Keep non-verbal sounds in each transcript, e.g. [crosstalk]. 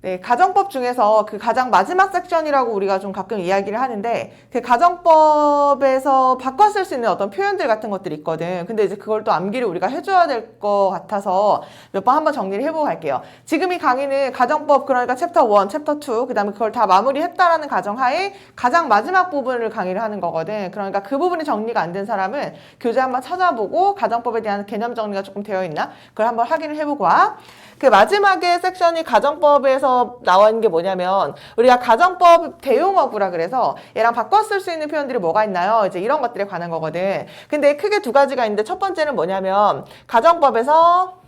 네, 가정법 중에서 그 가장 마지막 섹션이라고 우리가 좀 가끔 이야기를 하는데 그 가정법에서 바꿔 쓸 수 있는 어떤 표현들 같은 것들이 있거든. 근데 이제 그걸 또 암기를 우리가 해줘야 될 것 같아서 몇 번 한번 정리를 해보고 갈게요. 지금 이 강의는 가정법 그러니까 챕터 1, 챕터 2, 그 다음에 그걸 다 마무리했다라는 가정하에 가장 마지막 부분을 강의를 하는 거거든. 그러니까 그 부분이 정리가 안 된 사람은 교재 한번 찾아보고 가정법에 대한 개념 정리가 조금 되어 있나? 그걸 한번 확인을 해보고 와. 그 마지막에 섹션이 가정법에서 나와 있는 게 뭐냐면 우리가 가정법 대용어구라 그래서 얘랑 바꿔 쓸 수 있는 표현들이 뭐가 있나요? 이제 이런 것들에 관한 거거든. 근데 크게 두 가지가 있는데 첫 번째는 뭐냐면 가정법에서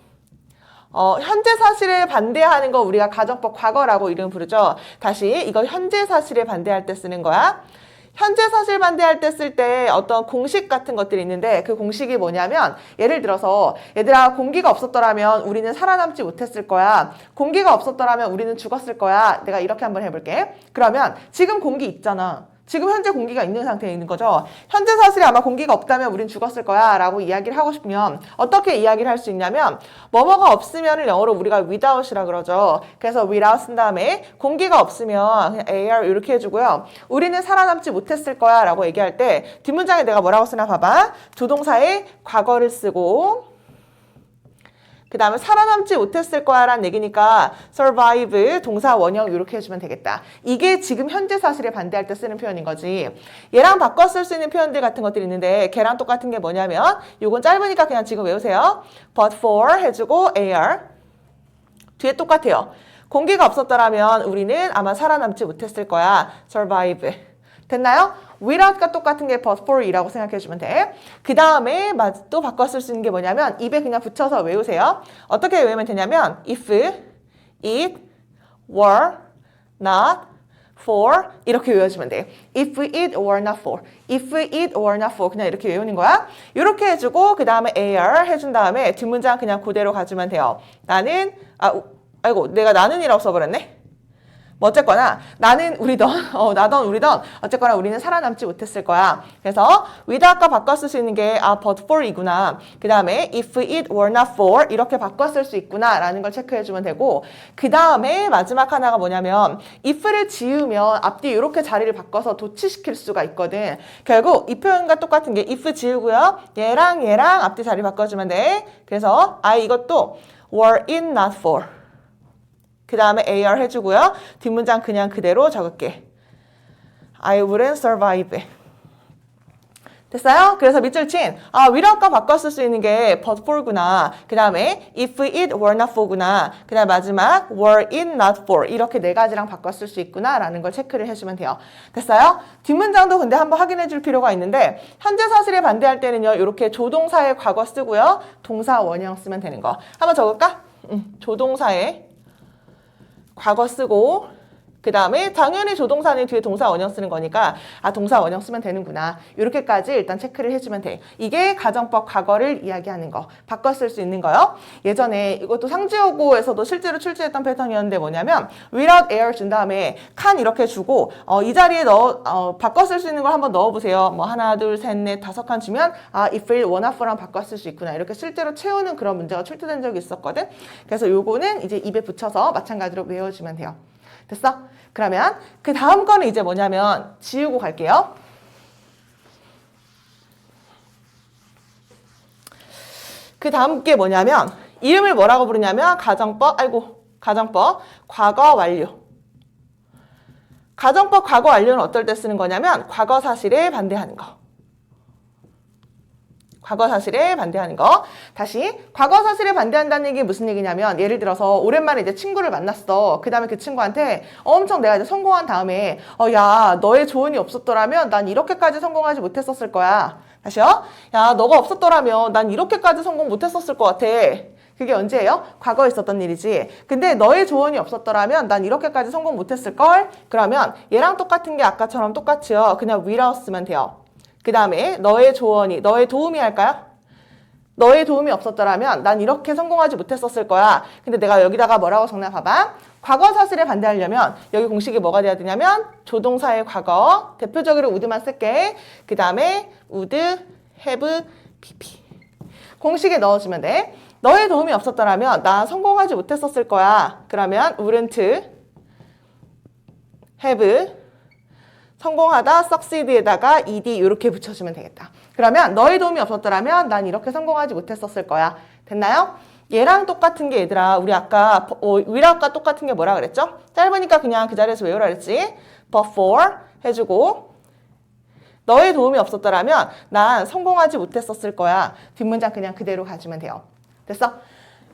어, 현재 사실에 반대하는 거 우리가 가정법 과거라고 이름 부르죠. 다시 이거 현재 사실에 반대할 때 쓰는 거야. 현재 사실 반대할 때 쓸 때 어떤 공식 같은 것들이 있는데 그 공식이 뭐냐면 예를 들어서 얘들아 공기가 없었더라면 우리는 살아남지 못했을 거야. 공기가 없었더라면 우리는 죽었을 거야. 내가 이렇게 한번 해볼게. 그러면 지금 공기 있잖아. 지금 현재 공기가 있는 상태에 있는 거죠. 현재 사실에 아마 공기가 없다면 우린 죽었을 거야 라고 이야기를 하고 싶으면 어떻게 이야기를 할 수 있냐면 뭐뭐가 없으면을 영어로 우리가 without이라 그러죠. 그래서 without 쓴 다음에 공기가 없으면 그냥 air 이렇게 해주고요. 우리는 살아남지 못했을 거야 라고 얘기할 때 뒷문장에 내가 뭐라고 쓰나 봐봐. 조동사의 과거를 쓰고 그 다음에 살아남지 못했을 거야 라는 얘기니까 survive 동사 원형 이렇게 해주면 되겠다. 이게 지금 현재 사실에 반대할 때 쓰는 표현인 거지. 얘랑 바꿔 쓸 수 있는 표현들 같은 것들이 있는데 걔랑 똑같은 게 뭐냐면 요건 짧으니까 그냥 지금 외우세요. but for 해주고 are 뒤에 똑같아요. 공기가 없었더라면 우리는 아마 살아남지 못했을 거야. survive. 됐나요? Without과 똑같은 게 but for이라고 생각해주면 돼. 그 다음에 또 바꿔 쓸 수 있는 게 뭐냐면 입에 그냥 붙여서 외우세요. 어떻게 외우면 되냐면 if it were not for 이렇게 외워주면 돼. If it were not for, if it were not for 그냥 이렇게 외우는 거야. 이렇게 해주고 그 다음에 are 해준 다음에 뒷문장 그냥 그대로 가주면 돼요. 나는 아 우- 아이고 내가 나는이라고 써버렸네. 뭐 어쨌거나 나는 우리던 [laughs] 어, 나던 우리던 어쨌거나 우리는 살아남지 못했을 거야. 그래서 without과 바꿔 쓸 수 있는 게 아 but for이구나. 그 다음에 if it were not for 이렇게 바꿔 쓸 수 있구나라는 걸 체크해 주면 되고 그 다음에 마지막 하나가 뭐냐면 if를 지우면 앞뒤 이렇게 자리를 바꿔서 도치시킬 수가 있거든. 결국 이 표현과 똑같은 게 if 지우고요. 얘랑 얘랑 앞뒤 자리 바꿔주면 돼. 그래서 아 이것도 were it not for 그 다음에 AR 해주고요. 뒷문장 그냥 그대로 적을게. I wouldn't survive. 됐어요? 그래서 밑줄 친, 아, 바꿔 쓸 수 있는 게 but for구나. 그 다음에 if it were not for구나. 그 다음 마지막 were it not for. 이렇게 네 가지랑 쓸수 있구나. 라는 걸 체크를 해주면 돼요. 됐어요? 뒷문장도 근데 한번 확인해 줄 필요가 있는데, 현재 사실에 반대할 때는요, 이렇게 조동사의 과거 쓰고요. 동사 원형 쓰면 되는 거. 한번 적을까? 음, 조동사의 과거 쓰고 그 다음에 당연히 조동사는 뒤에 동사 원형 쓰는 거니까 아 동사 원형 쓰면 되는구나. 이렇게까지 일단 체크를 해주면 돼. 이게 가정법 과거를 이야기하는 거. 바꿔 쓸 수 있는 거요. 예전에 이것도 상지어고에서도 실제로 출제했던 패턴이었는데 뭐냐면 without air 준 다음에 can 이렇게 주고 어, 이 자리에 넣어 어, 바꿔 쓸 수 있는 걸 한번 넣어보세요. 뭐 하나 둘셋넷 다섯 칸 주면 아 if it not for랑 바꿔 쓸 수 있구나. 이렇게 실제로 채우는 그런 문제가 출제된 적이 있었거든. 그래서 요거는 이제 입에 붙여서 마찬가지로 외워주면 돼요 됐어? 그러면 그 다음 거는 이제 뭐냐면 지우고 갈게요. 그 다음 게 뭐냐면 이름을 뭐라고 부르냐면 가정법 아이고 가정법 과거 완료. 가정법 과거 완료는 어떨 때 쓰는 거냐면 과거 사실에 반대하는 거. 과거 사실에 반대하는 거. 다시 과거 사실에 반대한다는 얘기 무슨 얘기냐면 예를 들어서 오랜만에 이제 친구를 만났어. 그다음에 그 친구한테 엄청 내가 이제 성공한 다음에 어 야 너의 조언이 없었더라면 난 이렇게까지 성공하지 못했었을 거야. 다시요. 야 너가 없었더라면 난 이렇게까지 성공 못했었을 것 같아. 그게 언제예요? 과거에 있었던 일이지. 근데 너의 조언이 없었더라면 난 이렇게까지 성공 못했을 걸. 그러면 얘랑 똑같은 게 아까처럼 똑같이요. 그냥 쓰면 돼요. 그 다음에 너의 조언이 너의 도움이 할까요? 너의 도움이 없었더라면 난 이렇게 성공하지 못했었을 거야. 근데 내가 여기다가 뭐라고 적나 봐봐. 과거 사실에 반대하려면 여기 공식이 뭐가 돼야 되냐면 조동사의 과거 대표적으로 would만 쓸게. 그 다음에 would, have, pp 공식에 넣어주면 돼. 너의 도움이 없었더라면 나 성공하지 못했었을 거야. 그러면 wouldn't have 성공하다 succeed에다가 ed 이렇게 붙여주면 되겠다. 그러면 너의 도움이 없었더라면 난 이렇게 성공하지 못했었을 거야. 됐나요? 얘랑 똑같은 게 얘들아 우리 아까 어, 위락과 똑같은 게 뭐라 그랬죠? 짧으니까 그냥 그 자리에서 외우라 그랬지. but for 해주고 너의 도움이 없었더라면 난 성공하지 못했었을 거야. 뒷문장 그냥 그대로 가주면 돼요. 됐어?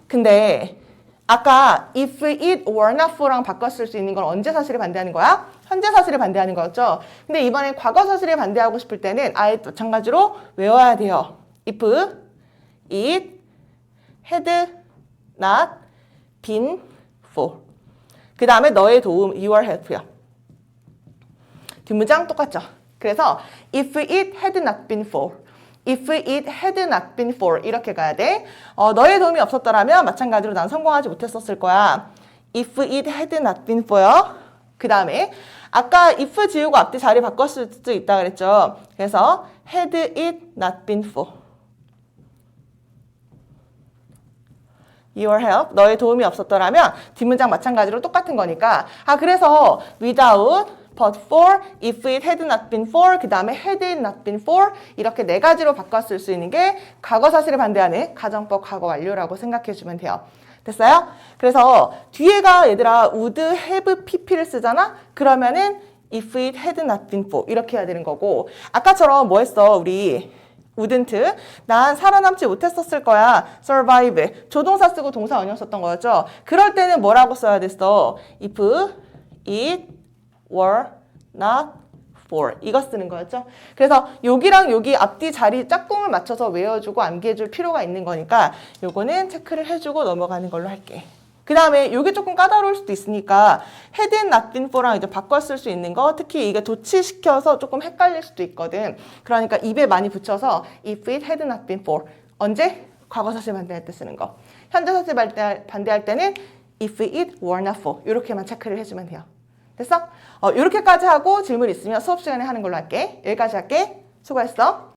근데 아까 if it were not for랑 바꿨을 수 있는 건 언제 사실을 반대하는 거야? 현재 사실을 반대하는 거였죠. 근데 이번엔 과거 사실을 반대하고 싶을 때는 아예 마찬가지로 외워야 돼요. if it had not been for 그 다음에 너의 도움, your help야. 뒷문장 똑같죠. 그래서 if it had not been for if it had not been for 이렇게 가야 돼. 어, 너의 도움이 없었더라면 마찬가지로 난 성공하지 못했었을 거야. if it had not been for요. 그 다음에 아까 if 지우고 앞뒤 자리 바꿨을 수도 있다 그랬죠. 그래서 had it not been for your help 너의 도움이 없었더라면 뒷문장 마찬가지로 똑같은 거니까 아 그래서 without but for if it had not been for 그 다음에 had it not been for 이렇게 네 가지로 바꿨을 수 있는 게 과거 사실을 반대하는 가정법 과거 완료라고 생각해 주면 돼요. 됐어요? 그래서 뒤에가 얘들아 would have pp를 쓰잖아? 그러면은 if it had not been for 이렇게 해야 되는 거고. 아까처럼 뭐 했어? 우리 wouldn't. 난 살아남지 못했었을 거야. survive. 조동사 쓰고 동사 원형 썼던 거였죠? 그럴 때는 뭐라고 써야 됐어? if it were not for 이거 쓰는 거였죠 그래서 여기랑 여기 앞뒤 자리 짝꿍을 맞춰서 외워주고 암기해줄 필요가 있는 거니까 요거는 체크를 해주고 넘어가는 걸로 할게 그 다음에 이게 조금 까다로울 수도 있으니까 and not been for랑 이제 바꿔 쓸 수 있는 거 특히 이게 도치시켜서 조금 헷갈릴 수도 있거든. 그러니까 입에 많이 붙여서 if it had not been for 언제? 과거 사실 반대할 때 쓰는 거. 현재 사실 반대할, 반대할 때는 if it were not for 이렇게만 체크를 해주면 돼요. 됐어? 어, 이렇게까지 하고 질문 있으면 수업 시간에 하는 걸로 할게. 여기까지 할게. 수고했어.